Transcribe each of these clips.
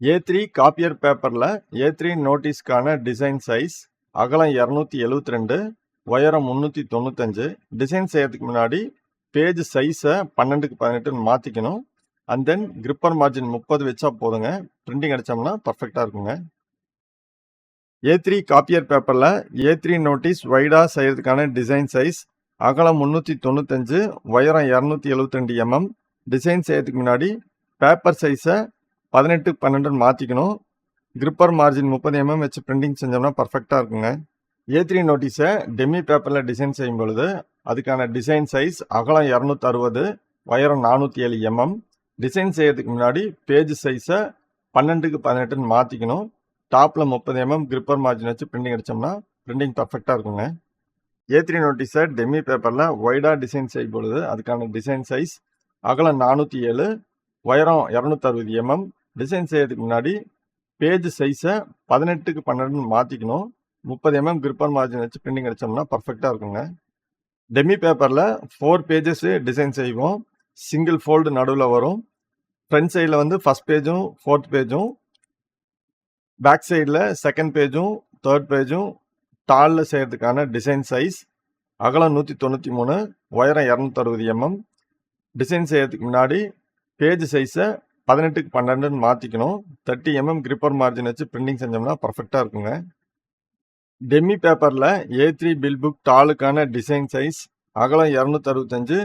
ஏ three copier பேப்பரில் A three நோட்டீஸ்க்கான design size அகலம் இரநூத்தி எழுவத்தி ரெண்டு உயரம் முந்நூற்றி தொண்ணூத்தஞ்சு. டிசைன் செய்யறதுக்கு முன்னாடி பேஜ் சைஸை பன்னெண்டுக்கு பதினெட்டுன்னு மாற்றிக்கணும் அண்ட் தென் கிரிப்பர் மார்ஜின் முப்பது வச்சா போதுங்க. பிரிண்டிங் அடித்தோம்னா பர்ஃபெக்டாக இருக்குங்க. ஏ த்ரீ காப்பியர் பேப்பரில் ஏ த்ரீ நோட்டீஸ் வைடாக செய்கிறதுக்கான டிசைன் சைஸ் அகலம் முந்நூற்றி தொண்ணூத்தஞ்சு உயரம் இரநூத்தி எழுவத்தி ரெண்டு எம்எம் டிசைன் செய்யறதுக்கு முன்னாடி பேப்பர் சைஸை பதினெட்டு பன்னெண்டுன்னு மாற்றிக்கணும் கிரிப்பர் மார்ஜின் முப்பது எம்எம் வச்சு பிரிண்டிங் செஞ்சோம்னா பர்ஃபெக்டாக இருக்குங்க. ஏ த்ரீ நோட்டீஸை டெமி பேப்பரில் டிசைன் செய்யும் பொழுது அதுக்கான டிசைன் சைஸ் அகலம் இரநூத்தி அறுபது உயரம் நானூற்றி ஏழு எம்எம் டிசைன் செய்யறதுக்கு முன்னாடி பேஜ் சைஸை பன்னெண்டுக்கு பதினெட்டுன்னு மாற்றிக்கணும் டாப்பில் முப்பது எம்எம் கிரிப்பர் மார்ஜின் வச்சு பிரிண்டிங் அடித்தோம்னா பிரிண்டிங் பர்ஃபெக்டாக இருக்குங்க. ஏ த்ரீ நோட்டீஸை டெமி பேப்பரில் ஒய்டாக டிசைன் செய்யும் பொழுது அதுக்கான டிசைன் சைஸ் அகலம் நானூற்றி ஏழு உயரம் இரநூத்தறுபது எம்எம் டிசைன் செய்யறதுக்கு முன்னாடி பேஜ் சைஸை பதினெட்டுக்கு பன்னெண்டுன்னு மாற்றிக்கணும் முப்பது எம்எம் கிரிப்பர் மார்ஜின் வச்சு பிரிண்டிங் அடித்தோம்னா பர்ஃபெக்டாக இருக்குங்க. டெமி பேப்பரில் ஃபோர் பேஜஸ் டிசைன் செய்வோம். சிங்கிள் ஃபோல்டு நடுவில் வரும். ஃப்ரண்ட் சைடில் வந்து ஃபஸ்ட் பேஜும் ஃபோர்த் பேஜும் பேக் சைடில் செகண்ட் பேஜும் தேர்ட் பேஜும் டாலில் செய்கிறதுக்கான டிசைன் சைஸ் அகலம் நூற்றி தொண்ணூற்றி மூணு உயரம் இரநூத்தறுபது எம்எம் டிசைன் செய்கிறதுக்கு முன்னாடி பேஜ் சைஸை பதினெட்டுக்கு பன்னெண்டுன்னு மாற்றிக்கணும் தேர்ட்டி எம்எம் கிரிப்பர் மார்ஜின் வச்சு பிரிண்டிங் செஞ்சோம்னா பர்ஃபெக்டாக இருக்குங்க. டெம்மி பேப்பரில் ஏ த்ரீ பில் புக் டாலுக்கான டிசைன் சைஸ் அகலம் இரநூத்தறுபத்தஞ்சு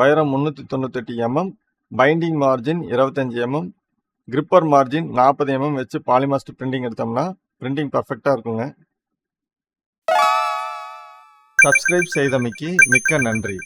உயரம் முந்நூற்றி தொண்ணூத்தெட்டு எம்எம் பைண்டிங் மார்ஜின் இருபத்தஞ்சி எம்எம் கிரிப்பர் மார்ஜின் நாற்பது எம்எம் வச்சு பாலிமாஸ்டர் பிரிண்டிங் எடுத்தோம்னா பிரிண்டிங் பர்ஃபெக்டாக இருக்குங்க. சப்ஸ்கிரைப் செய்தமைக்கு மிக்க நன்றி.